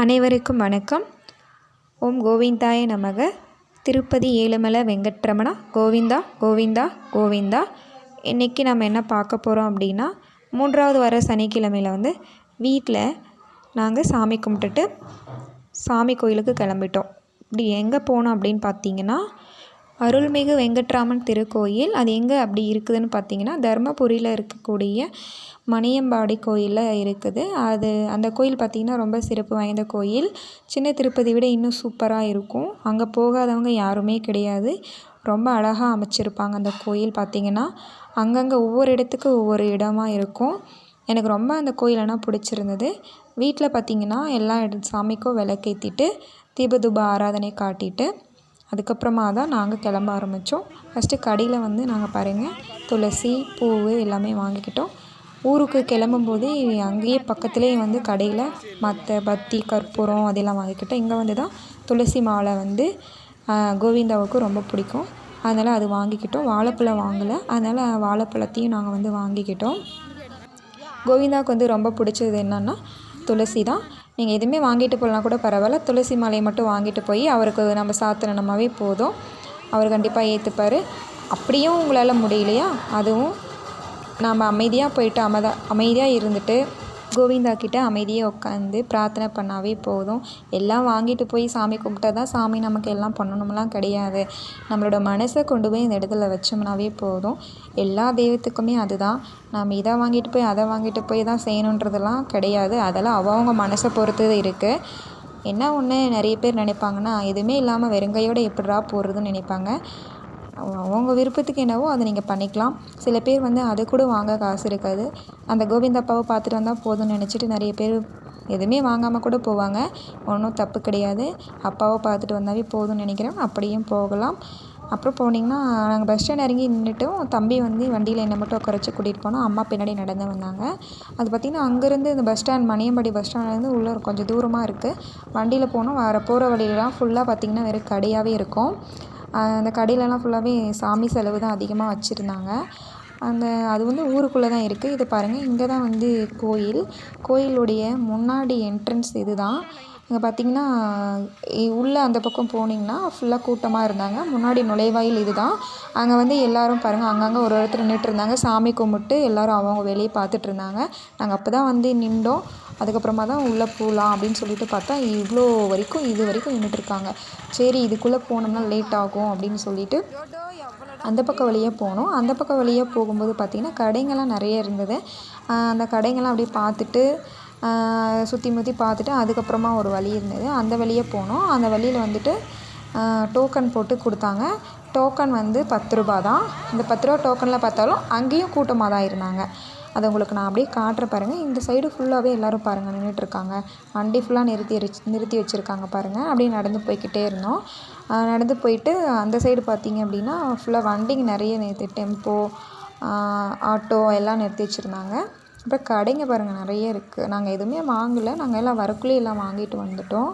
அனைவருக்கும் வணக்கம். ஓம் கோவிந்தாய நமக. திருப்பதி ஏழுமலை வெங்கட்ரமணா. கோவிந்தா கோவிந்தா கோவிந்தா. இன்றைக்கி நம்ம என்ன பார்க்க போகிறோம் அப்படின்னா மூன்றாவது வர சனிக்கிழமையில் வந்து வீட்டில் நாங்கள் சாமி கும்பிட்டுட்டு சாமி கோயிலுக்கு கிளம்பிட்டோம். இப்படி எங்கே போனோம் அப்படின்னு பார்த்தீங்கன்னா அருள்மிகு வெங்கட்ராமன் திருக்கோயில். அது எங்கே அப்படி இருக்குதுன்னு பார்த்தீங்கன்னா தர்மபுரியில் இருக்கக்கூடிய மணியம்பாடி கோயிலில் இருக்குது. அது அந்த கோயில் பார்த்திங்கன்னா ரொம்ப சிறப்பு வாய்ந்த கோயில். சின்ன திருப்பதி விட இன்னும் சூப்பராக இருக்கும். அங்கே போகாதவங்க யாருமே கிடையாது. ரொம்ப அழகாக அமைச்சிருப்பாங்க அந்த கோயில் பார்த்திங்கன்னா. அங்கங்கே ஒவ்வொரு இடத்துக்கு ஒவ்வொரு இடமா இருக்கும். எனக்கு ரொம்ப அந்த கோயிலெல்லாம் பிடிச்சிருந்தது. வீட்டில் பார்த்திங்கன்னா எல்லா இட சாமிக்கும் விளக்கேற்றிட்டு தீபதூப ஆராதனை காட்டிட்டு அதுக்கப்புறமா தான் நாங்கள் கிளம்ப ஆரம்பித்தோம். ஃபஸ்ட்டு கடையில் வந்து நாங்கள் பாருங்கள் துளசி பூ எல்லாமே வாங்கிக்கிட்டோம். ஊருக்கு கிளம்பும்போது அங்கேயே பக்கத்துலேயே வந்து கடையில் மற்ற பத்தி கற்பூரம் அதெல்லாம் வாங்கிக்கிட்டோம். இங்கே வந்து தான் துளசி மாலை வந்து கோவிந்தாவுக்கு ரொம்ப பிடிக்கும். அதனால் அது வாங்கிக்கிட்டோம். வாழைப்பழம் வாங்கலை. அதனால் வாழைப்பழத்தையும் நாங்கள் வந்து வாங்கிக்கிட்டோம். கோவிந்தாவுக்கு வந்து ரொம்ப பிடிச்சது என்னென்னா துளசி தான். நீங்கள் எதுவுமே வாங்கிட்டு போகலாம் கூட பரவாயில்ல. துளசி மாலையை மட்டும் வாங்கிட்டு போய் அவருக்கு நம்ம சாத்தனமாகவே போதும். அவர் கண்டிப்பாக ஏற்றுப்பார் அப்படியும் உங்களால் முடியலையா? அதுவும் நாம் அமைதியாக போயிட்டு அமைதா அமைதியாக இருந்துட்டு கோவிந்தா கிட்ட அமைதியாக உட்காந்து பிரார்த்தனை பண்ணாவே போதும். எல்லாம் வாங்கிட்டு போய் சாமி கும்பிட்டா தான் சாமி நமக்கு எல்லாம் பண்ணணும்லாம் கிடையாது. நம்மளோட மனசை கொண்டு போய் இந்த இடத்துல வச்சோம்னாவே போதும். எல்லா தெய்வத்துக்குமே அதுதான். நம்ம இதை வாங்கிட்டு போய் அதை வாங்கிட்டு போய் தான் செய்யணுன்றதெல்லாம் கிடையாது. அதெல்லாம் அவங்கவுங்க மனசை பொறுத்து இருக்குது என்ன ஒன்று நிறைய பேர் நினைப்பாங்கன்னா எதுவுமே இல்லாமல் வெறுங்கையோடு எப்படிரா போடுறதுன்னு நினைப்பாங்க. அவங்க விருப்பத்துக்கு என்னவோ அதை நீங்கள் பண்ணிக்கலாம். சில பேர் வந்து அதை கூட வாங்க காசு இருக்காது. அந்த கோவிந்தப்பாவை பார்த்துட்டு வந்தால் போதும்னு நினச்சிட்டு நிறைய பேர் எதுவுமே வாங்காமல் கூட போவாங்க. ஒன்றும் தப்பு கிடையாது. அப்பாவை பார்த்துட்டு வந்தாவே போதும்னு நினைக்கிறேன். அப்படியும் போகலாம். அப்புறம் போனீங்கன்னா நாங்கள் பஸ் ஸ்டாண்ட் இறங்கி நின்றுட்டும் தம்பி வந்து வண்டியில் என்னை மட்டும் உட்கார வச்சு கூட்டிகிட்டு போனோம் அம்மா பின்னாடி நடந்து வந்தாங்க. அது பார்த்திங்கன்னா அங்கேருந்து இந்த பஸ் ஸ்டாண்ட் மணியம்பாடி பஸ் ஸ்டாண்ட்லேருந்து உள்ளே கொஞ்சம் தூரமாக இருக்குது வண்டியில் போனோம். வர போகிற வழியெல்லாம் ஃபுல்லாக பார்த்திங்கன்னா வெறும் கடையாகவே இருக்கும். அந்த கடையிலலாம் ஃபுல்லாகவே சாமி செலவு தான் அதிகமாக வச்சுருந்தாங்க. அந்த அது வந்து ஊருக்குள்ளே தான் இருக்குது இது பாருங்கள் இங்கே தான் வந்து கோயில். கோயிலுடைய முன்னாடி என்ட்ரன்ஸ் இது தான் இங்கே பார்த்தீங்கன்னா உள்ளே அந்த பக்கம் போனீங்கன்னா ஃபுல்லாக கூட்டமாக இருந்தாங்க. முன்னாடி நுழைவாயில் இது தான் அங்கே வந்து எல்லோரும் பாருங்கள் அங்கங்கே ஒரு ஒருத்தர் நின்றுட்டுருந்தாங்க சாமி கும்பிட்டு எல்லோரும் அவங்கவுங்க வேலையை பார்த்துட்ருந்தாங்க நாங்கள் அப்போ தான் வந்து நின்றோம். அதுக்கப்புறமா தான் உள்ளே போகலாம் அப்படின்னு சொல்லிட்டு பார்த்தா இவ்வளோ வரைக்கும் இது வரைக்கும் நின்றுட்டுருக்காங்க சரி இதுக்குள்ளே போனோம்னா லேட் ஆகும் அப்படின்னு சொல்லிட்டு அந்த பக்கம் வழியாக போனோம். அந்த பக்கம் வழியாக போகும்போது பார்த்திங்கன்னா கடைங்கள்லாம் நிறைய இருந்தது. அந்த கடைங்கள்லாம் அப்படியே பார்த்துட்டு சுற்றி முற்றி பார்த்துட்டு அதுக்கப்புறமா ஒரு வழி இருந்தது. அந்த வழியே போனோம். அந்த வழியில் வந்துட்டு டோக்கன் போட்டு கொடுத்தாங்க. டோக்கன் வந்து பத்து ரூபா தான். இந்த பத்து ரூபா டோக்கனில் பார்த்தாலும் அங்கேயும் கூட்டமாக தான் இருந்தாங்க. அதை உங்களுக்கு நான் அப்படியே காட்டுறேன் பாருங்கள் இந்த சைடு ஃபுல்லாகவே எல்லோரும் பாருங்கள் நின்றுட்டுருக்காங்க வண்டி ஃபுல்லாக நிறுத்தி வச்சு நிறுத்தி வச்சுருக்காங்க பாருங்கள் அப்படியே நடந்து போய்கிட்டே இருந்தோம். நடந்து போயிட்டு அந்த சைடு பார்த்திங்க அப்படின்னா ஃபுல்லாக வண்டிங்க நிறைய நிறுத்தி டெம்போ ஆட்டோ எல்லாம் நிறுத்தி வச்சுருந்தாங்க. அப்புறம் கடைங்க பாருங்கள் நிறைய இருக்குது நாங்கள் எதுவுமே வாங்கலை. நாங்கள் எல்லாம் வரக்குள்ளே எல்லாம் வாங்கிட்டு வந்துட்டோம்.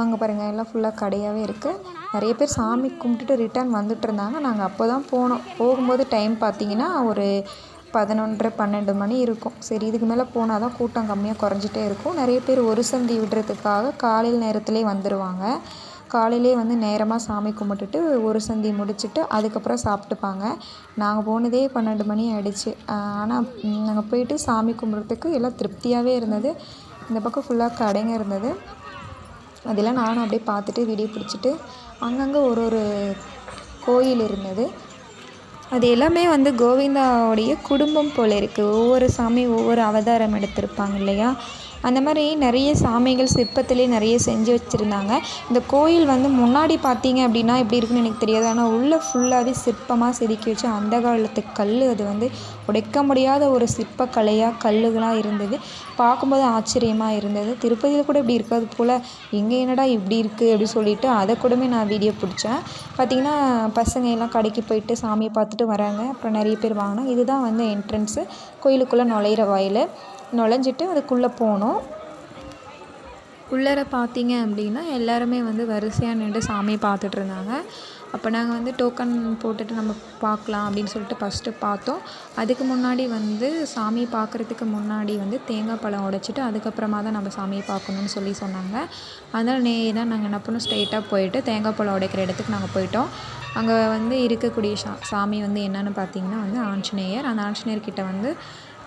அங்கே பாருங்கள் எல்லாம் ஃபுல்லாக கடையாகவே இருக்குது நிறைய பேர் சாமி கும்பிட்டுட்டு ரிட்டர்ன் வந்துட்டு இருந்தாங்க. நாங்கள் அப்போ தான் போனோம். போகும்போது டைம் பார்த்திங்கன்னா ஒரு பதினொன்றரை பன்னெண்டு மணி இருக்கும். சரி இதுக்கு மேலே போனால் தான் கூட்டம் கம்மியாக குறைஞ்சிட்டே இருக்கும். நிறைய பேர் ஒரு சந்தி விடுறதுக்காக காலையில் நேரத்துலேயே வந்துடுவாங்க காலையிலே வந்து நேரமாக சாமி கும்பிட்டுட்டு ஒரு சந்தி முடிச்சுட்டு அதுக்கப்புறம் சாப்பிட்டுப்பாங்க. நாங்கள் போனதே பன்னெண்டு மணி ஆகிடுச்சு ஆனால் நாங்கள் போயிட்டு சாமி கும்பிட்றதுக்கு எல்லாம் திருப்தியாகவே இருந்தது. இந்த பக்கம் ஃபுல்லாக கடைங்க இருந்தது. அதெல்லாம் நானும் அப்படியே பார்த்துட்டு வீடியோ பிடிச்சிட்டு அங்கங்கே ஒரு ஒரு கோயில் இருந்தது. அது எல்லாமே வந்து கோவிந்தாவுடைய குடும்பம் போல் இருக்குது ஒவ்வொரு சாமி ஒவ்வொரு அவதாரம் எடுத்திருப்பாங்க இல்லையா? அந்த மாதிரி நிறைய சாமிகள் சிற்பத்திலே நிறைய செஞ்சு வச்சுருந்தாங்க. இந்த கோயில் வந்து முன்னாடி பார்த்தீங்க அப்படின்னா எப்படி இருக்குன்னு எனக்கு தெரியாது. ஆனால் உள்ளே ஃபுல்லாகவே சிற்பமாக செதுக்கி வச்சு அந்த காலத்து கல் அது வந்து உடைக்க முடியாத ஒரு சிற்பக்கலையாக கல்லுகளாக இருந்தது. பார்க்கும்போது ஆச்சரியமாக இருந்தது. திருப்பதியில் கூட இப்படி இருக்காது போல். இங்கே என்னடா இப்படி இருக்குது அப்படின்னு சொல்லிட்டு அதை கூடமே நான் வீடியோ பிடிச்சேன். பார்த்திங்கன்னா பசங்க எல்லாம் கடைக்கு போயிட்டு சாமியை பார்த்துட்டு வராங்க. அப்புறம் நிறைய பேர் வாங்கினா இதுதான் வந்து என்ட்ரன்ஸு கோயிலுக்குள்ளே நுழையிற வாயில். நுழைஞ்சிட்டு அதுக்குள்ளே போனோம். உள்ளார பார்த்தீங்க அப்படின்னா எல்லாருமே வந்து வரிசையாக நின்று சாமியை பார்த்துட்ருந்தாங்க அப்போ நாங்கள் வந்து டோக்கன் போட்டுட்டு நம்ம பார்க்கலாம் அப்படின்னு சொல்லிட்டு ஃபஸ்ட்டு பார்த்தோம். அதுக்கு முன்னாடி வந்து சாமி பார்க்குறதுக்கு முன்னாடி வந்து தேங்காய் பழம் உடைச்சிட்டு அதுக்கப்புறமா தான் நம்ம சாமியை பார்க்கணுன்னு சொல்லி சொன்னாங்க. அதனால் நே தான் நாங்கள் என்ன பண்ணோம்? ஸ்ட்ரெயிட்டாக போயிட்டு தேங்காய் பழம் உடைக்கிற இடத்துக்கு நாங்கள் போயிட்டோம். அங்கே வந்து இருக்கக்கூடிய சா சாமி வந்து என்னென்னு பார்த்தீங்கன்னா வந்து ஆஞ்சநேயர். அந்த ஆஞ்சநேயர்கிட்ட வந்து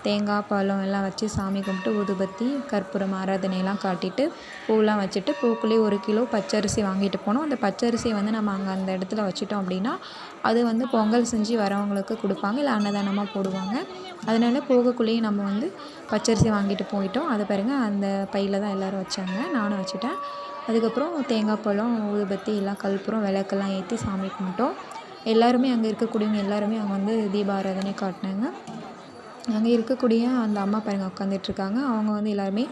தேங்காய் பழம் எல்லாம் வச்சு சாமி கும்பிட்டு ஊதுபத்தி கற்பூரம் ஆராதனையெல்லாம் காட்டிட்டு பூவெலாம் வச்சுட்டு பூக்குள்ளேயே ஒரு கிலோ பச்சரிசி வாங்கிட்டு போனோம். அந்த பச்சரிசியை வந்து நம்ம அங்கே அந்த இடத்துல வச்சுட்டோம் அப்படின்னா அது வந்து பொங்கல் செஞ்சு வரவங்களுக்கு கொடுப்பாங்க இல்லை அன்னதானமாக போடுவாங்க. அதனால போகக்குள்ளேயே நம்ம வந்து பச்சரிசி வாங்கிட்டு போயிட்டோம். அதை பாருங்கள் அந்த பையில் தான் எல்லோரும் வச்சாங்க. நானும் வச்சுட்டேன். அதுக்கப்புறம் தேங்காய் பழம் ஊதுபத்தி எல்லாம் கற்பூரம் விளக்கெல்லாம் ஏற்றி சாமி கும்பிட்டோம். எல்லாருமே அங்கே இருக்கக்கூடியவங்க எல்லாருமே அங்கே வந்து தீபாராதனை காட்டினாங்க. அங்கே இருக்கக்கூடிய அந்த அம்மா பாருங்கள் உட்காந்துட்ருக்காங்க அவங்க வந்து எல்லாருமே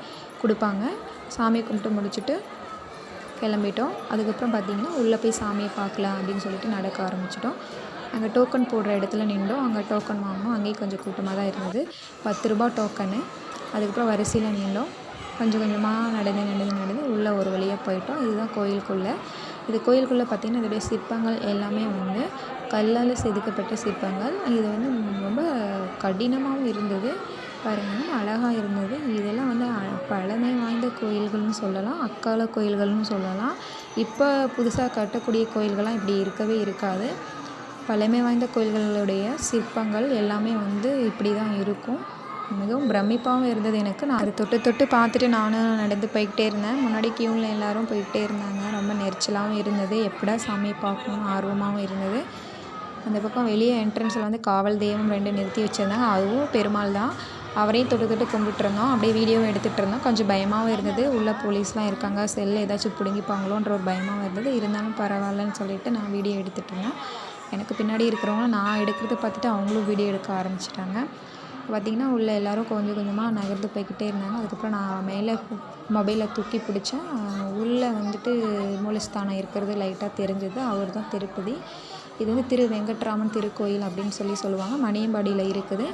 கொடுப்பாங்க. சாமி கும்பிட்டு முடிச்சுட்டு கிளம்பிட்டோம். அதுக்கப்புறம் பார்த்திங்கன்னா உள்ளே போய் சாமியை பார்க்கலாம் அப்படின்னு சொல்லிட்டு நடக்க ஆரம்பிச்சிட்டோம். அங்கே டோக்கன் போடுற இடத்துல நின்றோம். அங்கே டோக்கன் வாங்கினோம். அங்கேயும் கொஞ்சம் கூட்டமாக தான் இருந்தது. பத்து ரூபா டோக்கனு அதுக்கப்புறம் வரிசையில் நின்றோம். கொஞ்சம் கொஞ்சமாக நடந்து நடந்து நடந்து உள்ளே ஒரு வழியாக போயிட்டோம். இதுதான் கோயிலுக்குள்ளே. இது கோயிலுக்குள்ளே பார்த்திங்கன்னா இதோடைய சிற்பங்கள் எல்லாமே வந்து கல்லால் செதுக்கப்பட்ட சிற்பங்கள். இது வந்து ரொம்ப கடினமாகவும் இருந்தது. பாருங்கள் அழகாக இருந்தது. இதெல்லாம் வந்து பழமை வாய்ந்த கோயில்கள்னு சொல்லலாம் அக்கால கோயில்கள்னு சொல்லலாம். இப்போ புதுசாக கட்டக்கூடிய கோயில்கள்லாம் இப்படி இருக்கவே இருக்காது. பழமை வாய்ந்த கோயில்களுடைய சிற்பங்கள் எல்லாமே வந்து இப்படி தான் இருக்கும். மிகவும் பிரமிப்பாகவும் இருந்தது எனக்கு. நான் அதை தொட்டு தொட்டு பார்த்துட்டு நானும் நடந்து போய்கிட்டே இருந்தேன். முன்னாடி க்யூவில் எல்லோரும் போய்கிட்டே இருந்தாங்க. ரொம்ப நெரிச்சலாகவும் இருந்தது. எப்படா சாமி பார்க்கணுன்னு ஆர்வமாகவும் இருந்தது. அந்த பக்கம் வெளியே என்ட்ரன்ஸில் வந்து காவல் தெய்வம் ரெண்டு நிறுத்தி வச்சுருந்தாங்க. அதுவும் பெருமாள் தான். அவரையும் தொட்டு தொட்டு கும்பிட்டுருந்தோம். அப்படியே வீடியோவும் எடுத்துகிட்டு இருந்தோம். கொஞ்சம் பயமாகவும் இருந்தது. உள்ளே போலீஸ்லாம் இருக்காங்க. செல் ஏதாச்சும் பிடுங்கிப்பாங்களோன்ற ஒரு பயமாகவும் இருந்தது. இருந்தாலும் பரவாயில்லன்னு சொல்லிட்டு நான் வீடியோ எடுத்துகிட்டு இருந்தேன். எனக்கு பின்னாடி இருக்கிறவங்க நான் எடுக்கிறத பார்த்துட்டு அவங்களும் வீடியோ எடுக்க ஆரம்பிச்சிட்டாங்க. பார்த்திங்கன்னா உள்ளே எல்லோரும் கொஞ்சம் கொஞ்சமாக நகர்ந்து போய்கிட்டே இருந்தாங்க. அதுக்கப்புறம் நான் மேலே மொபைலை தூக்கி பிடிச்சேன். உள்ளே வந்துட்டு மூலஸ்தானம் இருக்கிறது லைட்டாக தெரிஞ்சது. அவர் தான் திருப்பதி. இது வந்து திரு வெங்கட்ராமன் திருக்கோயில் அப்படின்னு சொல்லி சொல்லுவாங்க. மணியம்பாடியில் இருக்குது.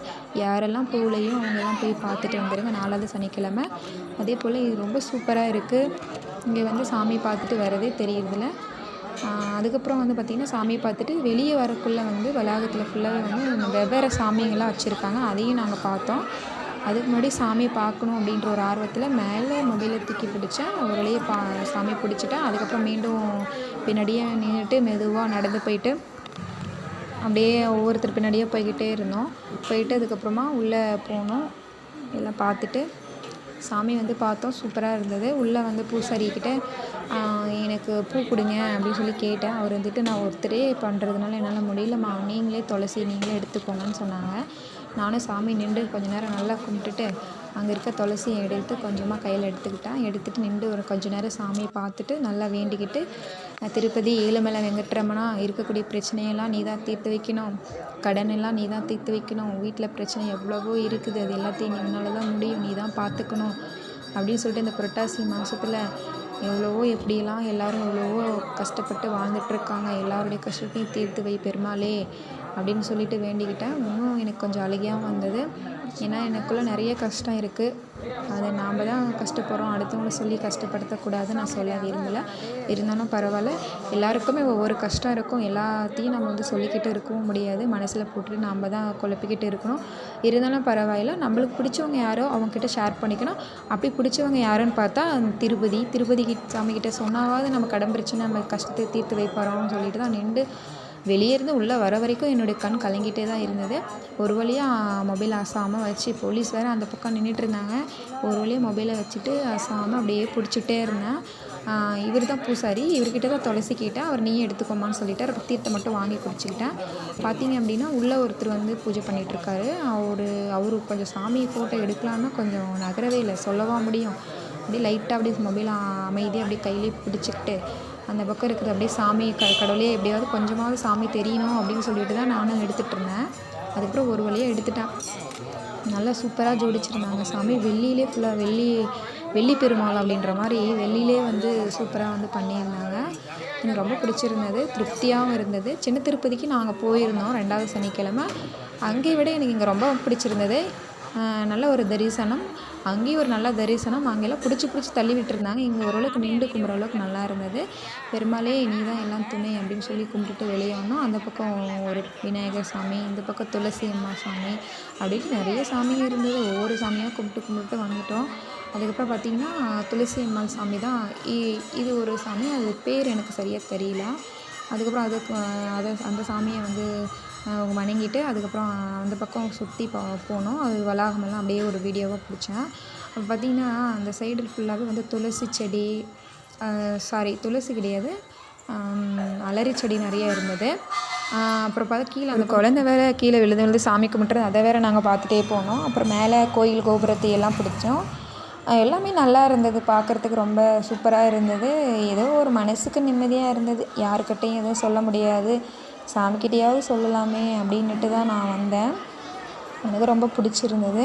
யாரெல்லாம் பூலையும் அவங்கெல்லாம் போய் பார்த்துட்டு வந்துடுங்க நாலாவது சனிக்கிழமை. அதே போல் இது ரொம்ப சூப்பராக இருக்குது இங்கே வந்து சாமி பார்த்துட்டு வரதே தெரியுறதில்ல. அதுக்கப்புறம் வந்து பார்த்திங்கன்னா சாமியை பார்த்துட்டு வெளியே வரக்குள்ளே வந்து வளாகத்தில் ஃபுல்லாகவே வந்து வெவ்வேறு சாமிங்களாம் வச்சுருக்காங்க. அதையும் நாங்கள் பார்த்தோம். அதுக்கு முன்னாடி சாமியை பார்க்கணும் அப்படின்ற ஒரு ஆர்வத்தில் மேலே மொபைலை தூக்கி பிடிச்சேன் ஒரு வழியாக பா சாமி பிடிச்சிட்டேன் அதுக்கப்புறம் மீண்டும் பின்னாடியே நின்றுட்டு மெதுவாக நடந்து போயிட்டு அப்படியே ஒவ்வொருத்தர் பின்னாடியே போய்கிட்டே இருந்தோம். போயிட்டு அதுக்கப்புறமா உள்ளே போனோம். எல்லாம் பார்த்துட்டு சாமி வந்து பார்த்தோம். சூப்பராக இருந்தது. உள்ளே வந்து பூசாரிக்கிட்ட எனக்கு பூ கொடுங்க அப்படின்னு சொல்லி கேட்டேன். அவர் வந்துட்டு நான் ஒருத்தரே பண்ணுறதுனால என்னால் முடியலம்மா. நீங்களே துளசி நீங்களே எடுத்துக்கோங்கன்னு சொன்னாங்க. நானும் சாமி நின்று கொஞ்ச நேரம் நல்லா கும்பிட்டுட்டு அங்கே இருக்க துளசியை எடுத்து கொஞ்சமாக கையில் எடுத்துக்கிட்டேன். எடுத்துகிட்டு நின்று ஒரு கொஞ்ச நேரம் சாமியை பார்த்துட்டு நல்லா வேண்டிக்கிட்டு திருப்பதி ஏழுமலை வெங்கட்ரமணா இருக்கக்கூடிய பிரச்சனையெல்லாம் நீ தான் தீர்த்து வைக்கணும். கடன் எல்லாம் நீ தான் தீர்த்து வைக்கணும். வீட்டில் பிரச்சனை எவ்வளவோ இருக்குது. அது எல்லாத்தையும் என்னால் தான் முடியும். நீ தான் பார்த்துக்கணும் அப்படின்னு சொல்லிட்டு இந்த புரட்டாசி மாதத்துல எவ்வளவோ எப்படிலாம் எல்லோரும் எவ்வளவோ கஷ்டப்பட்டு வாழ்ந்துட்டுருக்காங்க எல்லாருடைய கஷ்டத்தையும் தீர்த்து வை பெருமாளே. அப்படின்னு சொல்லிட்டு வேண்டிக்கிட்டேன். இன்னும் எனக்கு கொஞ்சம் அழுகையாகவும் வந்தது. ஏன்னா எனக்குள்ளே நிறைய கஷ்டம் இருக்குது அதை நாம் தான் கஷ்டப்படுறோம். அடுத்தவங்கள சொல்லி கஷ்டப்படுத்தக்கூடாது நான் சொல்ல விரும்பலை. இருந்தாலும் பரவாயில்ல. எல்லாருக்குமே ஒவ்வொரு கஷ்டம் இருக்கும். எல்லாத்தையும் நம்ம வந்து சொல்லிக்கிட்டு இருக்கவும் முடியாது. மனசில் போட்டுட்டு நாம் தான் குழப்பிக்கிட்டு இருக்கணும். இருந்தாலும் பரவாயில்ல. நம்மளுக்கு பிடிச்சவங்க யாரோ அவங்கக்கிட்ட ஷேர் பண்ணிக்கணும். அப்படி பிடிச்சவங்க யாருன்னு பார்த்தா திருப்பதி. திருப்பதி சாமிக்கிட்ட சொன்னாவது நம்ம கடன் பிரச்சனை நம்ம கஷ்டத்தை தீர்த்து வைப்பாரோன்னு சொல்லிட்டு தான் நின்று வெளியே இருந்து உள்ளே வர வரைக்கும் என்னுடைய கண் கலங்கிட்டே தான் இருந்தது. ஒரு வழியாக மொபைல் அசாமல் வச்சு போலீஸ் வேறு அந்த பக்கம் நின்றுட்டு இருந்தாங்க ஒரு வழியாக மொபைலை வச்சுட்டு அசாமல் அப்படியே பிடிச்சிட்டே இருந்தேன். இவர் தான் பூசாரி. இவர்கிட்ட தான் துளசி கேட்டேன். அவர் நீயே எடுத்துக்கோமான்னு சொல்லிட்டார். அப்புறம் தீர்த்தம் மட்டும் வாங்கி குடிச்சிக்கிட்டேன். பார்த்தீங்க அப்படின்னா உள்ளே ஒருத்தர் வந்து பூஜை பண்ணிகிட்ருக்காரு அவர் அவர் கொஞ்சம் சாமி ஃபோட்டோ எடுக்கலான்னா கொஞ்சம் நகரவே இல்லை. சொல்லவா முடியும். அப்படியே லைட்டாக அப்படியே மொபைல் அமைதியாக அப்படியே கையிலே பிடிச்சிக்கிட்டு அந்த பக்கம் இருக்கிறது அப்படியே சாமி க கடவுளே எப்படியாவது கொஞ்சமாவது சாமி தெரியணும் அப்படின்னு சொல்லிட்டு தான் நானும் எடுத்துகிட்ருந்தேன் அதுக்கப்புறம் ஒரு வழியாக எடுத்துட்டேன் நல்லா சூப்பராக ஜோடிச்சிருந்தாங்க சாமி. வெள்ளியிலே ஃபுல்லாக வெள்ளி வெள்ளி பெருமாள் அப்படின்ற மாதிரி வெள்ளியிலே வந்து சூப்பராக வந்து பண்ணியிருந்தாங்க. எனக்கு ரொம்ப பிடிச்சிருந்தது. திருப்தியாகவும் இருந்தது. சின்ன திருப்பதிக்கு நாங்கள் போயிருந்தோம் ரெண்டாவது சனிக்கிழமை. அங்கே விட எனக்கு இங்கே ரொம்ப பிடிச்சிருந்தது. நல்ல ஒரு தரிசனம். அங்கேயும் ஒரு நல்ல தரிசனம். அங்கெல்லாம் பிடிச்சி பிடிச்சி தள்ளி விட்டுருந்தாங்க. இங்கே ஓரளவுக்கு நின்று கும்பிட்ற அளவுக்கு நல்லா இருந்தது. பெருமாளே நீ தான் எல்லாம் துணை அப்படின்னு சொல்லி கும்பிட்டுட்டு வெளியே வந்தோம். அந்த பக்கம் ஒரு விநாயகர் சாமி இந்த பக்கம் துளசி அம்மா சாமி அப்படின்ட்டு நிறைய சாமியும் இருந்தது. ஒவ்வொரு சாமியாக கும்பிட்டு கும்பிட்டு வந்துட்டோம். அதுக்கப்புறம் பார்த்திங்கன்னா துளசி அம்மாள் சாமி தான். இ- இது ஒரு சாமி. அது பேர் எனக்கு சரியாக தெரியல. அதுக்கப்புறம் அதுக்கு அதை அந்த சாமியை வந்து வணங்கிட்டு அதுக்கப்புறம் அந்த பக்கம் சுற்றி போ போனோம். அது வளாகமெல்லாம் அப்படியே ஒரு வீடியோவாக பிடிச்சேன். அப்போ பார்த்திங்கன்னா அந்த சைடு ஃபுல்லாகவே வந்து துளசி செடி சாரி துளசி கிடையாது. ஆம், அலரி செடி நிறைய இருந்தது. அப்புறம் பார்த்தா கீழே அந்த குழந்தை வேற கீழே விழுந்து விழுந்து சாமி கும்பிட்டு அதை வேறு நாங்கள் பார்த்துட்டே போனோம். அப்புறம் மேலே கோயில் கோபுரத்தை எல்லாம் பிடிச்சோம். எல்லாமே நல்லா இருந்தது. பார்க்குறதுக்கு ரொம்ப சூப்பராக இருந்தது. ஏதோ ஒரு மனசுக்கு நிம்மதியாக இருந்தது. யாருக்கிட்டையும் எதுவும் சொல்ல முடியாது. சாமிக்கிட்டேயாவது சொல்லலாமே அப்படின்னுட்டு தான் நான் வந்தேன். எனக்கு ரொம்ப பிடிச்சிருந்தது.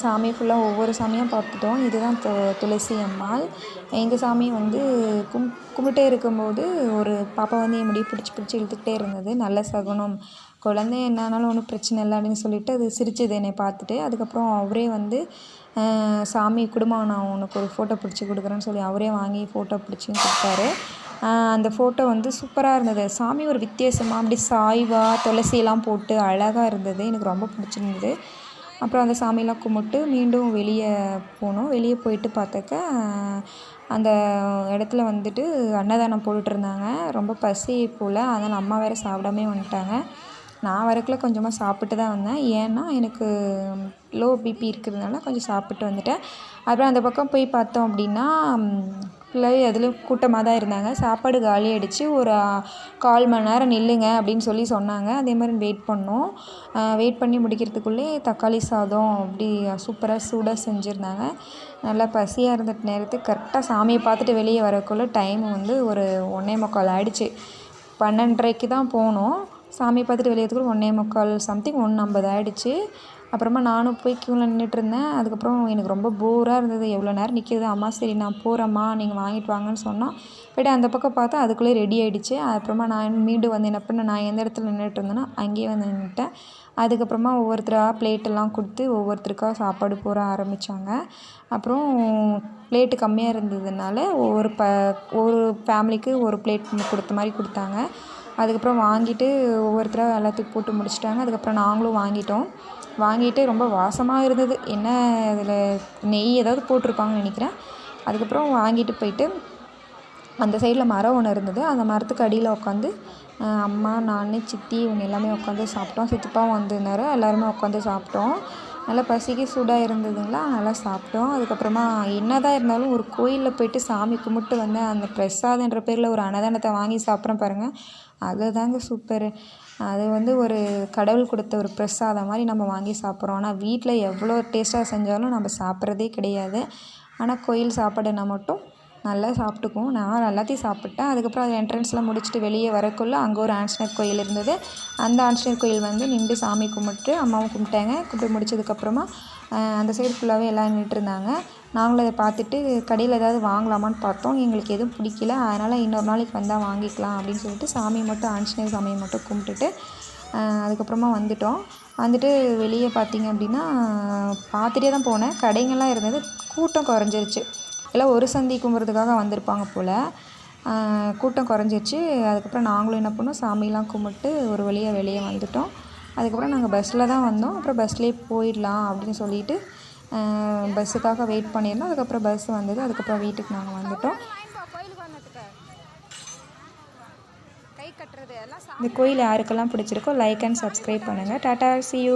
சாமி ஃபுல்லாக ஒவ்வொரு சாமியாக பார்த்துட்டோம். இதுதான் து துளசி அம்மாள். எங்கள் சாமி வந்து கும் கும்பிட்டே இருக்கும்போது ஒரு பாப்பா வந்து என் முடியை பிடிச்சி பிடிச்சி இழுத்துக்கிட்டே இருந்தது. நல்ல சகுனம். குழந்தை என்னானாலும் ஒன்றும் பிரச்சனை இல்லை அப்படின்னு சொல்லிட்டு அது சிரிச்சது என்னை பார்த்துட்டு. அதுக்கப்புறம் அவரே வந்து சாமி குடும்பம் நான் உனக்கு ஒரு ஃபோட்டோ பிடிச்சி கொடுக்குறேன்னு சொல்லி அவரே வாங்கி ஃபோட்டோ பிடிச்சின்னு கொடுத்தாரு. அந்த ஃபோட்டோ வந்து சூப்பராக இருந்தது. சாமி ஒரு வித்தியாசமாக அப்படி சாய்வாக துளசியெல்லாம் போட்டு அழகாக இருந்தது. எனக்கு ரொம்ப பிடிச்சிருந்தது. அப்புறம் அந்த சாமியெல்லாம் கும்பிட்டு மீண்டும் வெளியே போனோம். வெளியே போயிட்டு பார்த்தாக்க அந்த இடத்துல வந்துட்டு அன்னதானம் போட்டுட்ருந்தாங்க ரொம்ப பசி போல் அதனால் அம்மா வேறு சாப்பிடாமே வந்துட்டாங்க. நான் வரக்குள்ள கொஞ்சமாக சாப்பிட்டு தான் வந்தேன். ஏன்னா எனக்கு லோ பிபி இருக்கிறதுனால கொஞ்சம் சாப்பிட்டு வந்துட்டேன். அப்புறம் அந்த பக்கம் போய் பார்த்தோம் அப்படின்னா பிள்ளை அதுலேயும் கூட்டமாக தான் இருந்தாங்க. சாப்பாடு காலி ஒரு கால் மணி நேரம் நில்லுங்க அப்படின்னு சொல்லி சொன்னாங்க. அதே மாதிரி வெயிட் பண்ணோம். வெயிட் பண்ணி முடிக்கிறதுக்குள்ளே தக்காளி சாதம் அப்படி சூப்பராக சூடாக செஞ்சுருந்தாங்க. நல்லா பசியாக இருந்த நேரத்துக்கு கரெக்டாக சாமியை பார்த்துட்டு வெளியே வரக்குள்ளே டைம் வந்து ஒரு ஒன்றே முக்கால் ஆகிடுச்சு பன்னெண்டரைக்கு தான் போனோம். சாமி பார்த்துட்டு வெளியேறதுக்குள்ளே ஒன்றே முக்கால் சம்திங் ஒன்று ஐம்பது ஆகிடுச்சு அப்புறமா நானும் போய் க்யூவில் நின்றுட்ருந்தேன் அதுக்கப்புறம் எனக்கு ரொம்ப போராக இருந்தது. எவ்வளோ நேரம் நிற்கிறது அம்மா சரி நான் போகிறேம்மா நீங்கள் வாங்கிட்டு வாங்கன்னு சொன்னால் போய்ட்டு அந்த பக்கம் பார்த்தா அதுக்குள்ளே ரெடி ஆகிடுச்சு அப்புறமா நான் மீண்டும் வந்து என்ன பண்ணேன்? நான் எந்த இடத்துல நின்றுட்டு இருந்தேனோ அங்கேயே வந்து நின்றுட்டேன் அதுக்கப்புறமா ஒவ்வொருத்தராக பிளேட்டெல்லாம் கொடுத்து ஒவ்வொருத்தருக்காக சாப்பாடு போட ஆரம்பித்தாங்க அப்புறம் பிளேட்டு கம்மியாக இருந்ததுனால ஒவ்வொரு ப ஒரு ஃபேமிலிக்கு ஒரு பிளேட் கொடுத்த மாதிரி கொடுத்தாங்க. அதுக்கப்புறம் வாங்கிட்டு ஒவ்வொருத்தராக எல்லாத்துக்கும் போட்டு முடிச்சிட்டாங்க. அதுக்கப்புறம் நாங்களும் வாங்கிட்டோம். வாங்கிட்டு ரொம்ப வாசமாக இருந்தது. என்ன அதில் நெய் ஏதாவது போட்டிருப்பாங்கன்னு நினைக்கிறேன். அதுக்கப்புறம் வாங்கிட்டு போயிட்டு அந்த சைடில் மரம் ஒன்று இருந்தது. அந்த மரத்துக்கு அடியில் உட்காந்து அம்மா நான் சித்தி இவங்க எல்லாமே உட்காந்து சாப்பிட்டோம். சித்தப்பாவும் வந்திருந்தாரு. எல்லாருமே உட்காந்து சாப்பிட்டோம். நல்லா பசிக்கு சூடாக இருந்ததுங்களா? நல்லா சாப்பிட்டோம். அதுக்கப்புறமா என்ன தான் இருந்தாலும் ஒரு கோயிலில் போயிட்டு சாமி கும்பிட்டு வந்து அந்த பிரசாதன்ற பேரில் ஒரு அன்னதானத்தை வாங்கி சாப்பிட்றேன் பாருங்கள் அதுதாங்க சூப்பர் அது வந்து ஒரு கடவுள் கொடுத்த ஒரு பிரசாதம் மாதிரி நம்ம வாங்கி சாப்பிட்றோம். ஆனால் வீட்டில் எவ்வளோ டேஸ்ட்டாக செஞ்சாலும் நம்ம சாப்பிட்றதே கிடையாது. ஆனால் கோயில் சாப்பாடுனா மட்டும் நல்லா சாப்பிட்டுக்குவோம். நான் எல்லாத்தையும் சாப்பிட்டேன். அதுக்கப்புறம் அது என்ட்ரன்ஸ்லாம் முடிச்சுட்டு வெளியே வரக்குள்ளே அங்கே ஒரு ஆஞ்சநேயர் கோயில் இருந்தது. அந்த ஆஞ்சநேயர் கோயில் வந்து நின்று சாமி கும்பிட்டு அம்மாவும் கும்பிட்டாங்க. கும்பிட்டு முடிச்சதுக்கப்புறமா அந்த சைடு ஃபுல்லாகவே எல்லாம் நின்றுட்டுருந்தாங்க நாங்களும் அதை பார்த்துட்டு கடையில் ஏதாவது வாங்கலாமான்னு பார்த்தோம். எங்களுக்கு எதுவும் பிடிக்கல. அதனால் இன்னொரு நாளைக்கு வந்தால் வாங்கிக்கலாம் அப்படின்னு சொல்லிட்டு சாமியை மட்டும் ஆஞ்சநேயர் சாமியை மட்டும் கும்பிட்டுட்டு அதுக்கப்புறமா வந்துட்டோம். வந்துட்டு வெளியே பார்த்தீங்க அப்படின்னா பார்த்துட்டே தான் போனேன். கடைங்கள்லாம் இருந்தது கூட்டம் குறைஞ்சிருச்சு. எல்லாம் ஒரு சந்தி கும்புறதுக்காக வந்திருப்பாங்க போல். கூட்டம் குறைஞ்சிருச்சு. அதுக்கப்புறம் நாங்களும் என்ன பண்ணோம் சாமிலாம் கும்பிட்டு ஒரு வழியாக வெளியே வந்துட்டோம். அதுக்கப்புறம் நாங்கள் பஸ்ஸில் தான் வந்தோம். அப்புறம் பஸ்லேயே போயிடலாம் அப்படின்னு சொல்லிட்டு பஸ்ஸுக்காக வெயிட் பண்ணியிருந்தோம். அதுக்கப்புறம் பஸ் வந்தது. அதுக்கப்புறம் வீட்டுக்கு நாங்கள் எல்லாம் இந்த கோயில் யாருக்கெல்லாம் பிடிச்சிருக்கோ லைக் அண்ட் சப்ஸ்கிரைப் பண்ணுங்கள் டாடா சி யூ